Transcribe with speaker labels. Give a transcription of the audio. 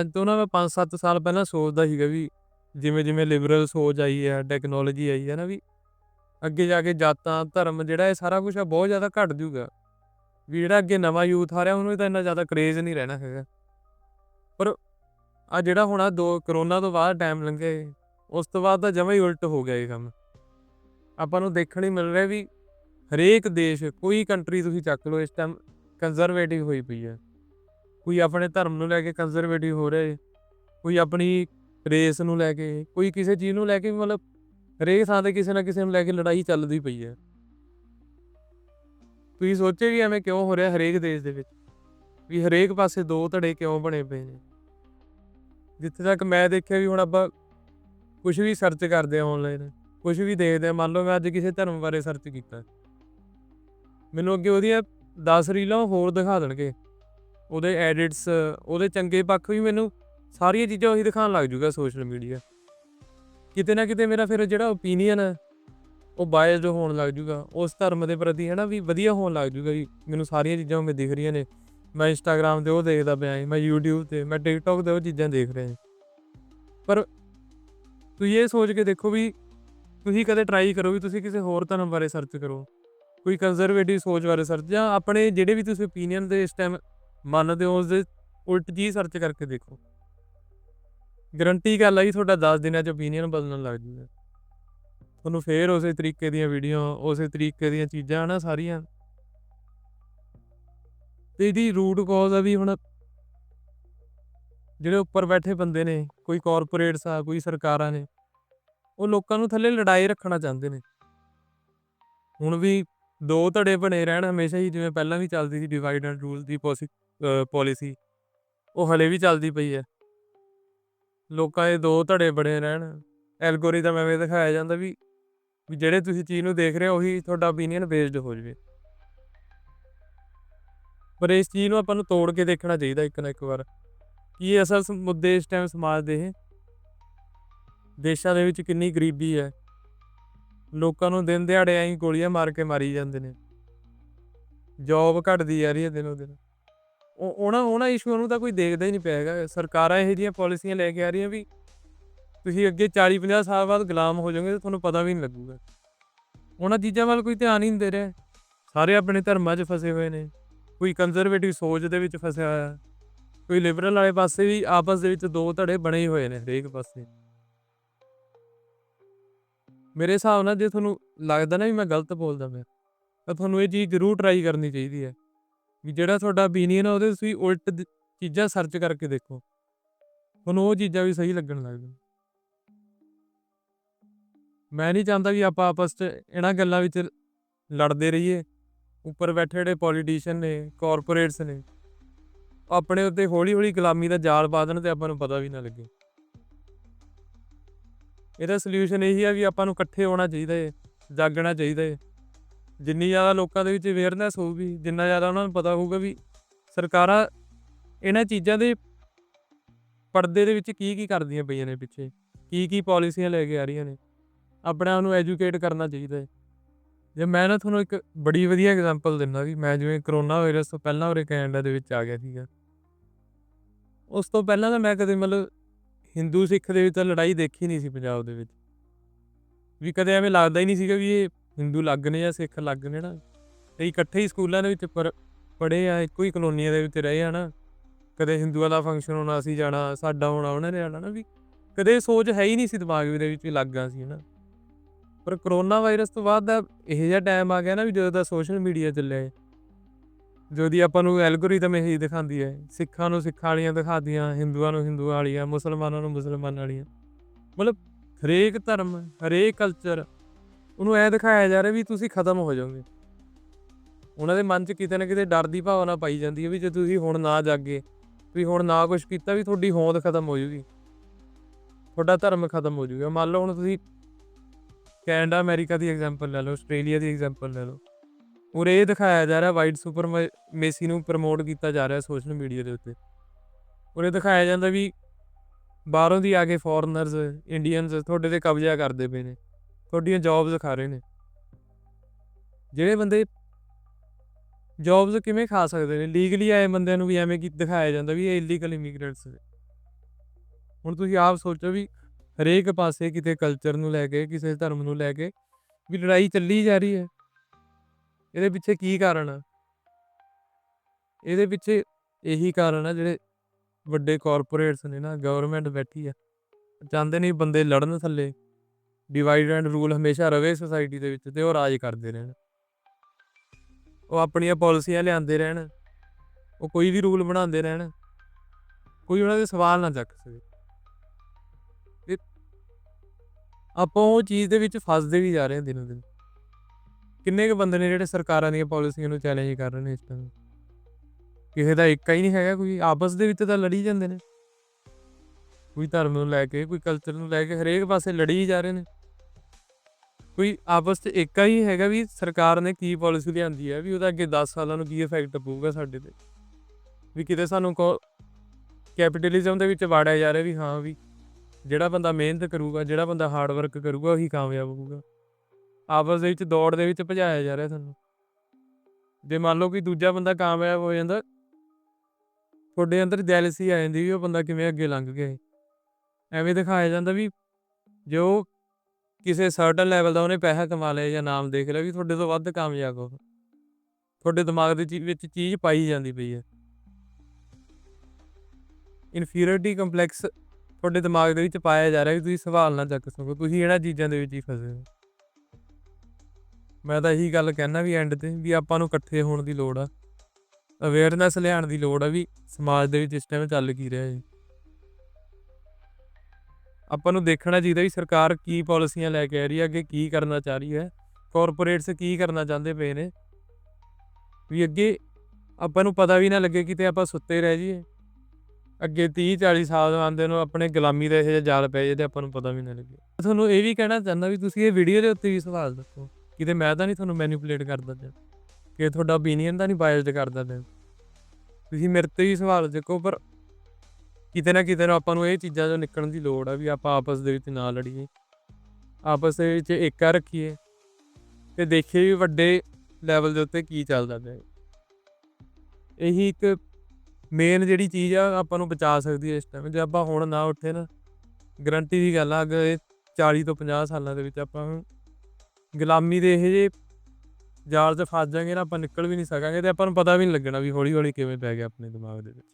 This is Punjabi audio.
Speaker 1: ਅੱਜ ਤੋਂ ਨਾ ਮੈਂ 5-7 ਸਾਲ ਪਹਿਲਾਂ ਸੋਚਦਾ ਸੀਗਾ ਵੀ ਜਿਵੇਂ-ਜਿਵੇਂ ਲਿਬਰਲ ਸੋਚ ਆਈ ਹੈ, ਟੈਕਨੋਲੋਜੀ ਆਈ ਹੈ ਨਾ ਵੀ ਅੱਗੇ ਜਾ ਕੇ ਜਾਤਾਂ, ਧਰਮ ਜਿਹੜਾ ਇਹ ਸਾਰਾ ਕੁਝ ਆ ਬਹੁਤ ਜ਼ਿਆਦਾ ਘਟ ਜੂਗਾ। ਵੀ ਜਿਹੜਾ ਅੱਗੇ ਨਵਾਂ ਯੂਥ ਆ ਰਿਹਾ ਉਹਨੂੰ ਤਾਂ ਇੰਨਾ ਜ਼ਿਆਦਾ ਕਰੇਜ਼ ਨਹੀਂ ਰਹਿਣਾ ਹੈਗਾ। ਪਰ ਆ ਜਿਹੜਾ ਹੁਣ ਆ ਦੋ ਕਰੋਨਾ ਤੋਂ ਬਾਅਦ ਟਾਈਮ ਲੰਘਿਆ ਉਸ ਤੋਂ ਬਾਅਦ ਤਾਂ ਜਮਾਂ ਹੀ ਉਲਟ ਹੋ ਗਿਆ ਇਹ ਕੰਮ। ਆਪਾਂ ਨੂੰ ਦੇਖਣ ਹੀ ਮਿਲ ਰਿਹਾ ਵੀ ਹਰੇਕ ਦੇਸ਼ ਕੋਈ ਕੰਟਰੀ ਤੁਸੀਂ ਚੱਕ ਲਓ ਇਸ ਟਾਈਮ ਕੰਜ਼ਰਵੇਟਿਵ ਹੋਈ ਪਈ ਹੈ। ਕੋਈ ਆਪਣੇ ਧਰਮ ਨੂੰ ਲੈ ਕੇ ਕੰਜ਼ਰਵੇਟਿਵ ਹੋ ਰਿਹਾ ਹੈ, ਕੋਈ ਆਪਣੀ ਰੇਸ ਨੂੰ ਲੈ ਕੇ, ਕੋਈ ਕਿਸੇ ਚੀਜ਼ ਨੂੰ ਲੈ ਕੇ ਮਤਲਬ ਹਰੇਕ ਥਾਂ ਤੇ ਕਿਸੇ ਨਾ ਕਿਸੇ ਨੂੰ ਲੈ ਕੇ ਲੜਾਈ ਚੱਲਦੀ ਪਈ ਹੈ। ਤੁਸੀਂ ਸੋਚਿਆ ਵੀ ਐਵੇਂ ਕਿਉਂ ਹੋ ਰਿਹਾ ਹਰੇਕ ਦੇਸ਼ ਦੇ ਵਿੱਚ? ਵੀ ਹਰੇਕ ਪਾਸੇ ਦੋ ਧੜੇ ਕਿਉਂ ਬਣੇ ਪਏ ਨੇ? ਜਿੱਥੇ ਤੱਕ ਮੈਂ ਦੇਖਿਆ ਵੀ ਹੁਣ ਆਪਾਂ ਕੁਝ ਵੀ ਸਰਚ ਕਰਦੇ ਆ ਆਨਲਾਈਨ, ਕੁਝ ਵੀ ਦੇਖਦੇ ਆ ਮੰਨ ਲਓ ਮੈਂ ਅੱਜ ਕਿਸੇ ਧਰਮ ਬਾਰੇ ਸਰਚ ਕੀਤਾ। ਮੈਨੂੰ ਅੱਗੇ ਉਹਦੀਆਂ 10 ਰੀਲਾਂ ਹੋਰ ਦਿਖਾ ਦੇਣਗੇ। ਉਹਦੇ ਐਡਿਟਸ, ਉਹਦੇ ਚੰਗੇ ਪੱਖ ਵੀ ਮੈਨੂੰ ਸਾਰੀਆਂ ਚੀਜ਼ਾਂ ਉਹੀ ਦਿਖਾਉਣ ਲੱਗ ਜੂਗਾ ਸੋਸ਼ਲ ਮੀਡੀਆ। ਕਿਤੇ ਨਾ ਕਿਤੇ ਮੇਰਾ ਫਿਰ ਜਿਹੜਾ ਓਪੀਨੀਅਨ ਹੈ ਉਹ ਬਾਇਸਡ ਹੋਣ ਲੱਗ ਜੂਗਾ। ਉਸ ਧਰਮ ਦੇ ਪ੍ਰਤੀ ਹੈ ਨਾ ਵੀ ਵਧੀਆ ਹੋਣ ਲੱਗ ਜੂਗਾ ਜੀ ਮੈਨੂੰ ਸਾਰੀਆਂ ਚੀਜ਼ਾਂ ਉਵੇਂ ਦਿਖ ਰਹੀਆਂ ਨੇ। ਮੈਂ ਇੰਸਟਾਗ੍ਰਾਮ ਤੇ ਉਹ ਦੇਖਦਾ ਪਿਆ, ਮੈਂ YouTube ਤੇ, ਮੈਂ TikTok ਤੇ ਉਹ ਚੀਜ਼ਾਂ ਦੇਖ ਰਿਹਾ। ਪਰ ਤੁਸੀਂ ਇਹ ਸੋਚ ਕੇ ਦੇਖੋ ਵੀ ਤੁਸੀਂ ਕਦੇ ਟਰਾਈ ਕਰੋ ਵੀ ਤੁਸੀਂ ਕਿਸੇ ਹੋਰ ਧਰਮ ਬਾਰੇ ਸਰਚ ਕਰੋ। ਕੋਈ ਕੰਜ਼ਰਵੇਟਿਵ ਸੋਚ ਬਾਰੇ ਸਰਚ ਜਾਂ ਆਪਣੇ ਜਿਹੜੇ ਵੀ ਤੁਸੀਂ ਓਪੀਨੀਅਨ ਦੇ ਇਸ ਟਾਈਮ ਮੰਨਦੇ ਹੋ ਉਸਦੇ ਉਲਟ ਜੀ ਸਰਚ ਕਰਕੇ ਦੇਖੋ। ਗਰੰਟੀ ਗੱਲ ਆ ਜੀ ਤੁਹਾਡਾ 10 ਦਿਨਾਂ 'ਚ ਓਪੀਨੀਅਨ ਬਦਲਣ ਲੱਗ ਜੂਗਾ। ਤੁਹਾਨੂੰ ਫੇਰ ਉਸੇ ਤਰੀਕੇ ਦੀਆਂ ਵੀਡੀਓ, ਉਸੇ ਤਰੀਕੇ ਦੀਆਂ ਚੀਜ਼ਾਂ ਨਾ ਸਾਰੀਆਂ ਤੇ ਇਹਦੀ ਰੂਟ ਕਾਜ਼ ਆ ਵੀ ਹੁਣ ਜਿਹੜੇ ਉੱਪਰ ਬੈਠੇ ਬੰਦੇ ਨੇ, ਕੋਈ ਕਾਰਪੋਰੇਟਸ ਆ, ਕੋਈ ਸਰਕਾਰਾਂ ਨੇ, ਉਹ ਲੋਕਾਂ ਨੂੰ ਥੱਲੇ ਲੜਾਈ ਰੱਖਣਾ ਚਾਹੁੰਦੇ ਨੇ। ਹੁਣ ਵੀ ਦੋ ਧੜੇ ਬਣੇ ਰਹਿਣ ਹਮੇਸ਼ਾ ਹੀ ਜਿਵੇਂ ਪਹਿਲਾਂ ਵੀ ਚੱਲਦੀ ਸੀ ਡਿਵਾਈਡ ਐਂਡ ਰੂਲ ਦੀ ਪੋਲਿਸੀ ਪਾਲਿਸੀ ਉਹ ਹਲੇ ਵੀ ਚੱਲਦੀ ਪਈ ਹੈ। ਲੋਕਾਂ ਦੇ ਦੋ ਧੜੇ ਬਣੇ ਰਹਿਣ। ਐਲਗੋਰਿਦਮ ਐਵੇਂ ਦਿਖਾਇਆ ਜਾਂਦਾ ਵੀ ਵੀ ਜਿਹੜੇ ਤੁਸੀਂ ਚੀਜ਼ ਨੂੰ ਦੇਖ ਰਹੇ ਹੋ, ਉਹੀ ਤੁਹਾਡਾ ਓਪੀਨੀਅਨ ਬੇਸਡ ਹੋ ਜਾਵੇ। ਪਰ ਇਸ ਚੀਜ਼ ਨੂੰ ਆਪਾਂ ਨੂੰ ਤੋੜ ਕੇ ਦੇਖਣਾ ਚਾਹੀਦਾ ਇੱਕ ਨਾ ਇੱਕ ਵਾਰ ਕੀ ਅਸਲ ਮੁੱਦੇ ਇਸ ਟਾਈਮ ਸਮਾਜ ਦੇ ਇਹ ਦੇਸ਼ਾਂ ਦੇ ਵਿੱਚ ਕਿੰਨੀ ਗਰੀਬੀ ਹੈ। ਲੋਕਾਂ ਨੂੰ ਦਿਨ ਦਿਹਾੜੇ ਐਂ ਗੋਲੀਆਂ ਮਾਰ ਕੇ ਮਾਰੀ ਜਾਂਦੇ ਨੇ। ਜੌਬ ਘਟਦੀ ਜਾ ਰਹੀ ਹੈ ਦਿਨੋ ਦਿਨ। ਉਹ ਉਹਨਾਂ ਉਹਨਾਂ ਇਸ਼ੂਆਂ ਨੂੰ ਤਾਂ ਕੋਈ ਦੇਖਦਾ ਹੀ ਨਹੀਂ ਪਿਆ ਹੈਗਾ। ਸਰਕਾਰਾਂ ਇਹੋ ਜਿਹੀਆਂ ਪਾਲਿਸੀਆਂ ਲੈ ਕੇ ਆ ਰਹੀਆਂ ਵੀ ਤੁਸੀਂ ਅੱਗੇ 40-50 ਸਾਲ ਬਾਅਦ ਗੁਲਾਮ ਹੋ ਜਾਓਗੇ ਤੇ ਤੁਹਾਨੂੰ ਪਤਾ ਵੀ ਨਹੀਂ ਲੱਗੂਗਾ। ਉਹਨਾਂ ਚੀਜ਼ਾਂ ਵੱਲ ਕੋਈ ਧਿਆਨ ਹੀ ਨਹੀਂ ਦੇ ਰਿਹਾ। ਸਾਰੇ ਆਪਣੇ ਧਰਮਾਂ 'ਚ ਫਸੇ ਹੋਏ ਨੇ। ਕੋਈ ਕੰਜ਼ਰਵੇਟਿਵ ਸੋਚ ਦੇ ਵਿੱਚ ਫਸਿਆ ਹੋਇਆ। ਕੋਈ ਲਿਬਰਲ ਵਾਲੇ ਪਾਸੇ ਵੀ ਆਪਸ ਦੇ ਵਿੱਚ ਦੋ ਧੜੇ ਬਣੇ ਹੀ ਹੋਏ ਨੇ ਹਰੇਕ ਪਾਸੇ। ਮੇਰੇ ਹਿਸਾਬ ਨਾਲ ਜੇ ਤੁਹਾਨੂੰ ਲੱਗਦਾ ਨਾ ਵੀ ਮੈਂ ਗਲਤ ਬੋਲਦਾ ਪਿਆ, ਤਾਂ ਤੁਹਾਨੂੰ ਇਹ ਚੀਜ਼ ਜ਼ਰੂਰ ਟਰਾਈ ਕਰਨੀ ਚਾਹੀਦੀ ਹੈ। ਵੀ ਜਿਹੜਾ ਤੁਹਾਡਾ ਓਪੀਨੀਅਨ ਆ ਉਹਦੇ ਤੁਸੀਂ ਉਲਟ ਦ ਚੀਜ਼ਾਂ ਸਰਚ ਕਰਕੇ ਦੇਖੋ। ਤੁਹਾਨੂੰ ਉਹ ਚੀਜ਼ਾਂ ਵੀ ਸਹੀ ਲੱਗਣ ਲੱਗ ਜਾਣ। ਮੈਂ ਨਹੀਂ ਚਾਹੁੰਦਾ ਵੀ ਆਪਾਂ ਆਪਸ 'ਚ ਇਹਨਾਂ ਗੱਲਾਂ ਵਿੱਚ ਲੜਦੇ ਰਹੀਏ। ਉੱਪਰ ਬੈਠੇ ਜਿਹੜੇ ਪੋਲੀਟੀਸ਼ੀਅਨ ਨੇ, ਕਾਰਪੋਰੇਟਸ ਨੇ, ਉਹ ਆਪਣੇ ਉੱਤੇ ਹੌਲੀ-ਹੌਲੀ ਗੁਲਾਮੀ ਦਾ ਜਾਲ ਪਾ ਦੇਣ ਤੇ ਆਪਾਂ ਨੂੰ ਪਤਾ ਵੀ ਨਾ ਲੱਗੇ। ਇਹਦਾ ਸੋਲਿਊਸ਼ਨ ਇਹੀ ਆ ਵੀ ਆਪਾਂ ਨੂੰ ਇਕੱਠੇ ਹੋਣਾ ਚਾਹੀਦਾ ਹੈ, ਜਾਗਣਾ ਚਾਹੀਦਾ ਹੈ। ਜਿੰਨੀ ਜ਼ਿਆਦਾ ਲੋਕਾਂ ਦੇ ਵਿੱਚ ਅਵੇਅਰਨੈਸ ਹੋਊਗੀ, ਜਿੰਨਾ ਜ਼ਿਆਦਾ ਉਹਨਾਂ ਨੂੰ ਪਤਾ ਹੋਊਗਾ ਵੀ ਸਰਕਾਰਾਂ ਇਹਨਾਂ ਚੀਜ਼ਾਂ ਦੇ ਪਰਦੇ ਦੇ ਵਿੱਚ ਕੀ-ਕੀ ਕਰਦੀਆਂ ਪਈਆਂ ਨੇ ਪਿੱਛੇ, ਕੀ-ਕੀ ਪਾਲਿਸੀਆਂ ਲੈ ਕੇ ਆ ਰਹੀਆਂ ਨੇ। ਆਪਣੇ ਆਪ ਨੂੰ ਐਜੂਕੇਟ ਕਰਨਾ ਚਾਹੀਦਾ ਹੈ। ਜੇ ਮੈਂ ਨਾ ਤੁਹਾਨੂੰ ਇੱਕ ਬੜੀ ਵਧੀਆ ਐਗਜ਼ਾਮਪਲ ਦਿੰਦਾ ਵੀ ਮੈਂ ਜਿਵੇਂ ਕਰੋਨਾ ਵਾਇਰਸ ਤੋਂ ਪਹਿਲਾਂ ਉਰੇ ਕੈਨੇਡਾ ਦੇ ਵਿੱਚ ਆ ਗਿਆ ਸੀਗਾ। ਉਸ ਤੋਂ ਪਹਿਲਾਂ ਤਾਂ ਮੈਂ ਕਦੇ ਮਤਲਬ ਹਿੰਦੂ ਸਿੱਖ ਦੇ ਵਿੱਚ ਤਾਂ ਲੜਾਈ ਦੇਖੀ ਨਹੀਂ ਸੀ ਪੰਜਾਬ ਦੇ ਵਿੱਚ। ਵੀ ਕਦੇ ਐਵੇਂ ਲੱਗਦਾ ਹੀ ਨਹੀਂ ਸੀਗਾ ਵੀ ਇਹ ਹਿੰਦੂ ਅਲੱਗ ਨੇ ਜਾਂ ਸਿੱਖ ਅਲੱਗ ਨੇ ਨਾ। ਤੇ ਇਕੱਠੇ ਹੀ ਸਕੂਲਾਂ ਦੇ ਵਿੱਚ ਪਰ ਪੜ੍ਹੇ ਆ, ਇੱਕੋ ਹੀ ਕਲੋਨੀਆਂ ਦੇ ਵਿੱਚ ਰਹੇ ਆ ਨਾ। ਕਦੇ ਹਿੰਦੂਆਂ ਦਾ ਫੰਕਸ਼ਨ ਹੋਣਾ ਅਸੀਂ ਜਾਣਾ, ਸਾਡਾ ਹੋਣਾ ਉਹਨਾਂ ਨੇ ਜਾਣਾ ਨਾ ਵੀ ਕਦੇ ਸੋਚ ਹੈ ਹੀ ਨਹੀਂ ਸੀ ਦਿਮਾਗ ਦੇ ਵਿੱਚ ਵੀ ਅਲੱਗ ਆ ਅਸੀਂ ਹਨਾ। ਪਰ ਕਰੋਨਾ ਵਾਇਰਸ ਤੋਂ ਬਾਅਦ ਦਾ ਇਹੋ ਜਿਹਾ ਟਾਈਮ ਆ ਗਿਆ ਨਾ ਵੀ ਜਦੋਂ ਦਾ ਸੋਸ਼ਲ ਮੀਡੀਆ ਚੱਲਿਆ ਹੈ। ਜਦੋਂ ਦੀ ਆਪਾਂ ਨੂੰ ਐਲਗੋਰਿਦਮ ਇਹੀ ਦਿਖਾਉਂਦੀ ਹੈ। ਸਿੱਖਾਂ ਨੂੰ ਸਿੱਖਾਂ ਵਾਲੀਆਂ ਦਿਖਾਤੀਆਂ, ਹਿੰਦੂਆਂ ਨੂੰ ਹਿੰਦੂਆਂ ਵਾਲੀਆਂ, ਮੁਸਲਮਾਨਾਂ ਨੂੰ ਮੁਸਲਮਾਨਾਂ ਵਾਲੀਆਂ। ਮਤਲਬ ਹਰੇਕ ਧਰਮ, ਹਰੇਕ ਕਲਚਰ ਉਹਨੂੰ ਐਂ ਦਿਖਾਇਆ ਜਾ ਰਿਹਾ ਵੀ ਤੁਸੀਂ ਖਤਮ ਹੋ ਜਾਓਗੇ। ਉਹਨਾਂ ਦੇ ਮਨ 'ਚ ਕਿਤੇ ਨਾ ਕਿਤੇ ਡਰ ਦੀ ਭਾਵਨਾ ਪਾਈ ਜਾਂਦੀ ਹੈ ਵੀ ਜੇ ਤੁਸੀਂ ਹੁਣ ਨਾ ਜਾਗੇ, ਵੀ ਹੁਣ ਨਾ ਕੁਛ ਕੀਤਾ ਵੀ ਤੁਹਾਡੀ ਹੋਂਦ ਖਤਮ ਹੋ ਜਾਊਗੀ। ਤੁਹਾਡਾ ਧਰਮ ਖਤਮ ਹੋ ਜਾਊਗਾ। ਮੰਨ ਲਓ ਹੁਣ ਤੁਸੀਂ ਕੈਨੇਡਾ, ਅਮਰੀਕਾ ਦੀ ਐਗਜ਼ਾਮਪਲ ਲੈ ਲਓ, ਆਸਟ੍ਰੇਲੀਆ ਦੀ ਐਗਜ਼ਾਮਪਲ ਲੈ ਲਓ। ਉਰੇ ਇਹ ਦਿਖਾਇਆ ਜਾ ਰਿਹਾ ਵਾਈਟ ਸੁਪਰ ਮੇਸੀ ਨੂੰ ਪ੍ਰਮੋਟ ਕੀਤਾ ਜਾ ਰਿਹਾ ਸੋਸ਼ਲ ਮੀਡੀਆ ਦੇ ਉੱਤੇ। ਉਰੇ ਦਿਖਾਇਆ ਜਾਂਦਾ ਵੀ ਬਾਹਰੋਂ ਦੀ ਆ ਕੇ ਫੋਰਨਰਸ, ਇੰਡੀਅਨਸ ਤੁਹਾਡੇ ਤੇ ਕਬਜ਼ਾ ਕਰਦੇ ਪਏ ਨੇ। ਤੁਹਾਡੀਆਂ ਜੌਬਸ ਖਾ ਰਹੇ ਨੇ। ਜਿਹੜੇ ਬੰਦੇ ਜੌਬਸ ਕਿਵੇਂ ਖਾ ਸਕਦੇ ਨੇ? ਲੀਗਲੀ ਆਏ ਬੰਦਿਆਂ ਨੂੰ ਵੀ ਐਵੇਂ ਕੀ ਦਿਖਾਇਆ ਜਾਂਦਾ ਵੀ ਇਹ ਇਲੀਗਲ ਇਮੀਗ੍ਰੈਂਟਸ ਨੇ। ਹੁਣ ਤੁਸੀਂ ਆਪ ਸੋਚੋ ਵੀ ਹਰੇਕ ਪਾਸੇ ਕਿਤੇ ਕਲਚਰ ਨੂੰ ਲੈ ਕੇ, ਕਿਸੇ ਧਰਮ ਨੂੰ ਲੈ ਕੇ ਵੀ ਲੜਾਈ ਚੱਲੀ ਜਾ ਰਹੀ ਹੈ ਇਹਦੇ ਪਿੱਛੇ ਕੀ ਕਾਰਨ ਆ ਇਹਦੇ ਪਿੱਛੇ ਇਹੀ ਕਾਰਨ ਆ ਜਿਹੜੇ ਵੱਡੇ ਕਾਰਪੋਰੇਟਸ ਨੇ ਨਾ ਗਵਰਨਮੈਂਟ ਬੈਠੀ ਆ ਚਾਹੁੰਦੇ ਨਹੀਂ ਬੰਦੇ ਲੜਨ ਥੱਲੇ ਡਿਵਾਈਡ ਐਂਡ ਰੂਲ ਹਮੇਸ਼ਾ ਰਵੇ ਸੋਸਾਇਟੀ ਦੇ ਵਿੱਚ ਤੇ ਉਹ ਰਾਜ ਕਰਦੇ ਰਹਿਣ। ਉਹ ਆਪਣੀਆਂ ਪਾਲਿਸੀਆਂ ਲਿਆਂਦੇ ਰਹਿਣ। ਉਹ ਕੋਈ ਵੀ ਰੂਲ ਬਣਾਉਂਦੇ ਰਹਿਣ। ਕੋਈ ਉਹਨਾਂ ਦੇ ਸਵਾਲ ਨਾ ਚੱਕ ਸਕੇ। ਆਪਾਂ ਉਹ ਚੀਜ਼ ਦੇ ਵਿੱਚ ਫਸਦੇ ਵੀ ਜਾ ਰਹੇ ਹਾਂ ਦਿਨੋਂ ਦਿਨ। ਕਿੰਨੇ ਕੁ ਬੰਦੇ ਨੇ ਜਿਹੜੇ ਸਰਕਾਰਾਂ ਦੀਆਂ ਪਾਲਿਸੀਆਂ ਨੂੰ ਚੈਲੰਜ ਕਰ ਰਹੇ ਨੇ ਇਸ ਟਾਈਮ ਕਿਸੇ ਦਾ ਇੱਕ ਹੀ ਨਹੀਂ ਹੈਗਾ ਕੋਈ। ਆਪਸ ਦੇ ਵਿੱਚ ਤਾਂ ਲੜੀ ਜਾਂਦੇ ਨੇ। ਕੋਈ ਧਰਮ ਨੂੰ ਲੈ ਕੇ, ਕੋਈ ਕਲਚਰ ਨੂੰ ਲੈ ਕੇ ਹਰੇਕ ਪਾਸੇ ਲੜੀ ਹੀ ਜਾ ਰਹੇ ਨੇ। ਕੋਈ ਆਪਸ 'ਚ ਏਕਾ ਹੀ ਹੈਗਾ ਵੀ ਸਰਕਾਰ ਨੇ ਕੀ ਪਾਲਿਸੀ ਲਿਆਂਦੀ ਹੈ, ਵੀ ਉਹਦਾ ਅੱਗੇ 10 ਸਾਲਾਂ ਨੂੰ ਕੀ ਇਫੈਕਟ ਪਊਗਾ ਸਾਡੇ ਤੇ। ਵੀ ਕਿਤੇ ਸਾਨੂੰ ਕੋ ਕੈਪੀਟਲਿਜ਼ਮ ਦੇ ਵਿੱਚ ਵਾੜਿਆ ਜਾ ਰਿਹਾ ਵੀ ਹਾਂ ਵੀ ਜਿਹੜਾ ਬੰਦਾ ਮਿਹਨਤ ਕਰੂਗਾ, ਜਿਹੜਾ ਬੰਦਾ ਹਾਰਡ ਵਰਕ ਕਰੂਗਾ, ਉਹੀ ਕਾਮਯਾਬ ਹੋਊਗਾ। ਆਪਸ ਦੇ ਵਿੱਚ, ਦੌੜ ਦੇ ਵਿੱਚ ਭਜਾਇਆ ਜਾ ਰਿਹਾ ਸਾਨੂੰ। ਜੇ ਮੰਨ ਲਓ ਕਿ ਦੂਜਾ ਬੰਦਾ ਕਾਮਯਾਬ ਹੋ ਜਾਂਦਾ, ਤੁਹਾਡੇ ਅੰਦਰ ਜੈਲਸੀ ਆ ਜਾਂਦੀ ਵੀ ਉਹ ਬੰਦਾ ਕਿਵੇਂ ਅੱਗੇ ਲੰਘ ਗਿਆ ਐਵੇਂ ਦਿਖਾਇਆ ਜਾਂਦਾ ਵੀ ਜੋ ਕਿਸੇ ਸਰਟਨ ਲੈਵਲ ਦਾ ਉਹਨੇ ਪੈਸਾ ਕਮਾ ਲਿਆ ਜਾਂ ਨਾਮ ਦੇਖ ਲਿਆ ਵੀ ਤੁਹਾਡੇ ਤੋਂ ਵੱਧ ਕਾਮਯਾਬ ਹੋ। ਤੁਹਾਡੇ ਦਿਮਾਗ ਦੇ ਚੀ- ਵਿੱਚ ਚੀਜ਼ ਪਾਈ ਜਾਂਦੀ ਪਈ ਹੈ। ਇਨਫੀਰੀਅਰਿਟੀ ਕੰਪਲੈਕਸ ਤੁਹਾਡੇ ਦਿਮਾਗ ਦੇ ਵਿੱਚ ਪਾਇਆ ਜਾ ਰਿਹਾ ਵੀ ਤੁਸੀਂ ਸਵਾਲ ਨਾ ਚੱਕ ਸਕੋ, ਤੁਸੀਂ ਇਹਨਾਂ ਚੀਜ਼ਾਂ ਦੇ ਵਿੱਚ ਹੀ ਫਸੇ ਹੋ। ਮੈਂ ਤਾਂ ਇਹੀ ਗੱਲ ਕਹਿਣਾ ਵੀ ਐਂਡ ਤੇ, ਵੀ ਆਪਾਂ ਨੂੰ ਇਕੱਠੇ ਹੋਣ ਦੀ ਲੋੜ ਆ। ਅਵੇਅਰਨੈਸ ਲਿਆਉਣ ਦੀ ਲੋੜ ਆ ਵੀ ਸਮਾਜ ਦੇ ਵਿੱਚ ਇਸ ਟਾਈਮ ਚੱਲ ਕੀ ਰਿਹਾ ਹੈ ਆਪਾਂ ਨੂੰ ਦੇਖਣਾ ਚਾਹੀਦਾ ਵੀ ਸਰਕਾਰ ਕੀ ਪਾਲਿਸੀਆਂ ਲੈ ਕੇ ਆ ਰਹੀ ਹੈ, ਅੱਗੇ ਕੀ ਕਰਨਾ ਚਾਹ ਰਹੀ ਹੈ ਕਾਰਪੋਰੇਟਸ ਕੀ ਕਰਨਾ ਚਾਹੁੰਦੇ ਪਏ ਨੇ। ਵੀ ਅੱਗੇ ਆਪਾਂ ਨੂੰ ਪਤਾ ਵੀ ਨਾ ਲੱਗੇ ਕਿਤੇ ਆਪਾਂ ਸੁੱਤੇ ਰਹਿ ਜਾਈਏ। ਅੱਗੇ 30 40 ਸਾਲ ਆਉਂਦੇ ਨੂੰ ਆਪਣੇ ਗੁਲਾਮੀ ਦਾ ਇਹ ਜਿਹਾ ਜਾਲ ਪੈ ਜੇ ਤੇ ਆਪਾਂ ਨੂੰ ਪਤਾ ਵੀ ਨਾ ਲੱਗੇ। ਮੈਂ ਤੁਹਾਨੂੰ ਇਹ ਵੀ ਕਹਿਣਾ ਚਾਹੁੰਦਾ ਵੀ ਤੁਸੀਂ ਇਹ ਵੀਡੀਓ ਦੇ ਉੱਤੇ ਵੀ ਸਵਾਲ ਦੱਸੋ, ਕਿਤੇ ਮੈਂ ਤਾਂ ਨਹੀਂ ਤੁਹਾਨੂੰ ਮੈਨੀਪੂਲੇਟ ਕਰਦਾ ਪਿਆ, ਕਿ ਤੁਹਾਡਾ ਓਪੀਨੀਅਨ ਤਾਂ ਨਹੀਂ ਬਾਇਸਡ ਕਰਦਾ ਪਿਆ। ਤੁਸੀਂ ਮੇਰੇ ਤੇ ਵੀ ਸਵਾਲ ਚੱਕੋ, ਪਰ ਕਿਤੇ ਨਾ ਕਿਤੇ ਨੂੰ ਆਪਾਂ ਨੂੰ ਇਹ ਚੀਜ਼ਾਂ ਤੋਂ ਨਿਕਲਣ ਦੀ ਲੋੜ ਆ ਵੀ ਆਪਾਂ ਆਪਸ ਦੇ ਵਿੱਚ ਨਾ ਲੜੀਏ। ਆਪਸ ਦੇ ਵਿੱਚ ਏਕਾ ਰੱਖੀਏ ਤੇ ਦੇਖੀਏ ਵੀ ਵੱਡੇ ਲੈਵਲ ਦੇ ਉੱਤੇ ਕੀ ਚੱਲਦਾ ਪਿਆ। ਇਹੀ ਇੱਕ ਮੇਨ ਜਿਹੜੀ ਚੀਜ਼ ਆ ਆਪਾਂ ਨੂੰ ਬਚਾ ਸਕਦੀ ਹੈ ਇਸ ਟਾਈਮ ਜੇ ਆਪਾਂ ਹੁਣ ਨਾ ਉੱਠੇ ਨਾ ਗਰੰਟੀ ਦੀ ਗੱਲ ਆ, ਅਗਰ ਇਹ 40 ਤੋਂ 50 ਸਾਲਾਂ ਦੇ ਵਿੱਚ ਆਪਾਂ ਗੁਲਾਮੀ ਦੇ ਇਹ ਜੇ ਜਾਲ 'ਚ ਫਸ ਜਾਾਂਗੇ ਨਾ, ਆਪਾਂ ਨਿਕਲ ਵੀ ਨਹੀਂ ਸਕਾਂਗੇ ਤੇ ਆਪਾਂ ਨੂੰ ਪਤਾ ਵੀ ਨਹੀਂ ਲੱਗਣਾ ਵੀ ਹੌਲੀ ਹੌਲੀ ਕਿਵੇਂ ਪੈ ਗਿਆ ਆਪਣੇ ਦਿਮਾਗ ਦੇ ਵਿੱਚ।